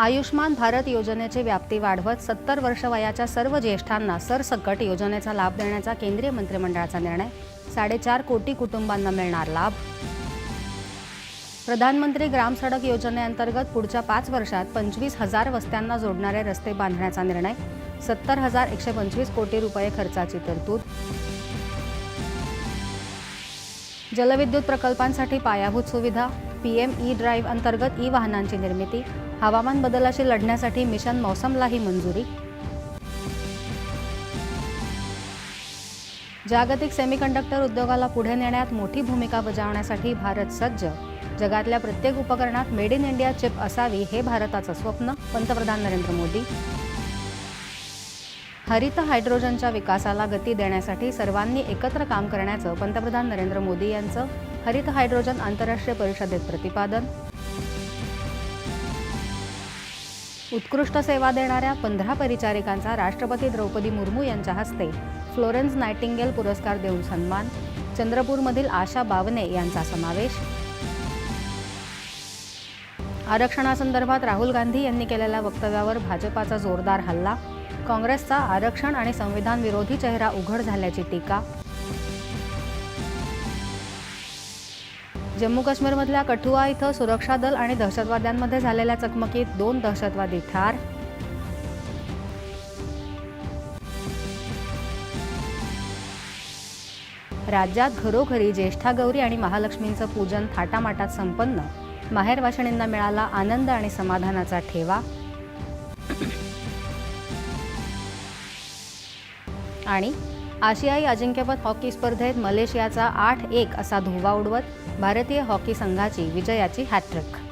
आयुष्मान भारत योजनेची व्याप्ती वाढवत सत्तर वर्ष वयाच्या सर्व ज्येष्ठांना सरसकट योजनेचा लाभ देण्याचा केंद्रीय मंत्रिमंडळाचा निर्णय. साडेचार कोटी कुटुंबांना मिळणार लाभ. प्रधानमंत्री ग्राम सडक योजनेअंतर्गत पुढच्या पाच वर्षात पंचवीस हजार वस्त्यांना जोडणारे रस्ते बांधण्याचा निर्णय. सत्तर हजार एकशे पंचवीस कोटी रुपये खर्चाची तरतूद. जलविद्युत प्रकल्पांसाठी पायाभूत सुविधा. पी एम ई ड्राईव्ह अंतर्गत ई वाहनांची निर्मिती हवामान बदलाशी लढण्यासाठी मिशन मौसमलाही मंजुरी. जागतिक सेमीकंडक्टर उद्योगाला पुढे नेण्यात मोठी भूमिका बजावण्यासाठी भारत सज्ज. जगातल्या प्रत्येक उपकरणात मेड इन इंडिया चिप असावी हे भारताचं स्वप्न पंतप्रधान नरेंद्र मोदी. हरित हायड्रोजनच्या विकासाला गती देण्यासाठी सर्वांनी एकत्र काम करण्याचं पंतप्रधान नरेंद्र मोदी यांचं हरित हायड्रोजन आंतरराष्ट्रीय परिषदेत प्रतिपादन. उत्कृष्ट सेवा देणाऱ्या पंधरा परिचारिकांचा राष्ट्रपती द्रौपदी मुर्मू यांच्या हस्ते फ्लोरेन्स नायटिंगेल पुरस्कार देऊन सन्मान. चंद्रपूरमधील आशा बावने यांचा समावेश. आरक्षणासंदर्भात राहुल गांधी यांनी केलेल्या वक्तव्यावर भाजपाचा जोरदार हल्ला. काँग्रेसचा आरक्षण आणि संविधान विरोधी चेहरा उघड झाल्याची टीका. जम्मू काश्मीरमधल्या कठुआ इथं सुरक्षा दल आणि दहशतवाद्यांमध्ये झालेल्या चकमकीत दोन दहशतवादी ठार. राज्यात घरोघरी ज्येष्ठा गौरी आणि महालक्ष्मींचं पूजन थाटामाटात संपन्न. माहेरवाशिणींना मिळाला आनंद आणि समाधानाचा ठेवा. आणि आशियाई अजिंक्यपद हॉकी स्पर्धेत मलेशियाचा आठ एक असा धुव्वा उडवत भारतीय हॉकी संघाची विजयाची हॅट्रिक.